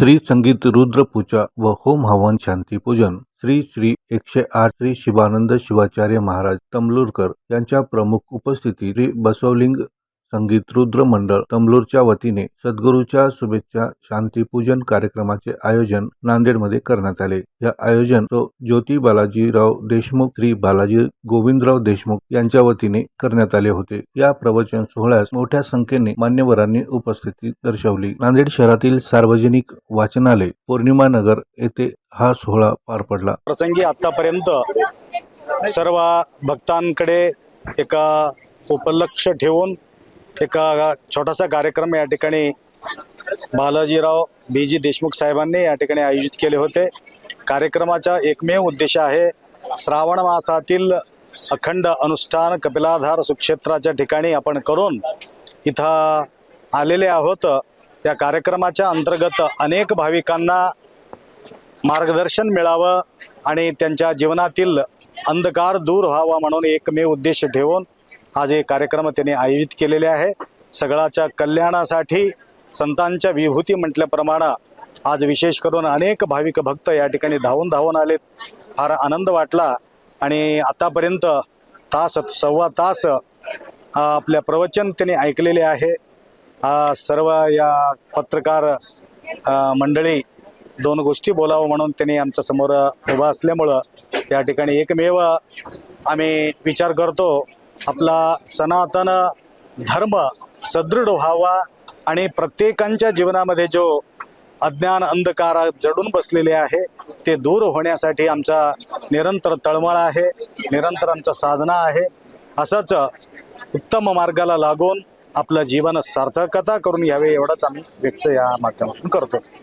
श्री संगीत रुद्र पूजा व होम हवन शांती पूजन. श्री श्री एकशे आठ श्री शिवानंद शिवाचार्य महाराज तमलूरकर यांच्या प्रमुख उपस्थिती श्री बसवलिंग संगीत रुद्र मंडळ तमलूरच्या वतीने सद्गुरूच्या शुभेच्छा शांती पूजन कार्यक्रमाचे आयोजन नांदेडमध्ये करण्यात आले. या आयोजन तो ज्योती बालाजीराव देशमुख श्री बालाजी गोविंदराव देशमुख यांच्या वतीने करण्यात आले होते. या प्रवचन सोहळ्यास मोठ्या संख्येने मान्यवरांनी उपस्थिती दर्शवली. नांदेड शहरातील सार्वजनिक वाचनालय पौर्णिमा नगर येथे हा सोहळा पार पडला. प्रसंगी आतापर्यंत सर्व भक्तांकडे एका उपलक्ष ठेवून एका छोटासा कार्यक्रम या ठिकाणी बालाजीराव बी जी देशमुख साहेबांनी या ठिकाणी आयोजित केले होते. कार्यक्रमाचा एकमेव उद्देश आहे श्रावण मासातील अखंड अनुष्ठान कपिलाधार सुक्षेत्राच्या ठिकाणी आपण करून इथं आलेले आहोत. या कार्यक्रमाच्या अंतर्गत अनेक भाविकांना मार्गदर्शन मिळावं आणि त्यांच्या जीवनातील अंधकार दूर व्हावा म्हणून एकमेव उद्देश ठेवून आज हे कार्यक्रम त्यांनी आयोजित केलेले आहे. सगळ्याच्या कल्याणासाठी संतांच्या विभूती म्हटल्याप्रमाणे आज विशेष करून अनेक भाविक भक्त या ठिकाणी धावून धावून आलेत. फार आनंद वाटला आणि आतापर्यंत तास सव्वा तास आपल्या प्रवचन त्यांनी ऐकलेले आहे. सर्व या पत्रकार मंडळी दोन गोष्टी बोलावं म्हणून त्यांनी आमच्यासमोर उभा असल्यामुळं या ठिकाणी एकमेव आम्ही विचार करतो. आपला सनातन धर्म सदृढ व्हावा आणि प्रत्येकांच्या जीवनामध्ये जो अज्ञान अंधकार जडून बसलेले आहे ते दूर होण्यासाठी आमचा निरंतर तळमळ आहे निरंतर आमचा साधना आहे. असंच उत्तम मार्गाला लागून आपलं जीवन सार्थकता करून घ्यावे एवढंच आम्ही व्यक्त या माध्यमातून करतो.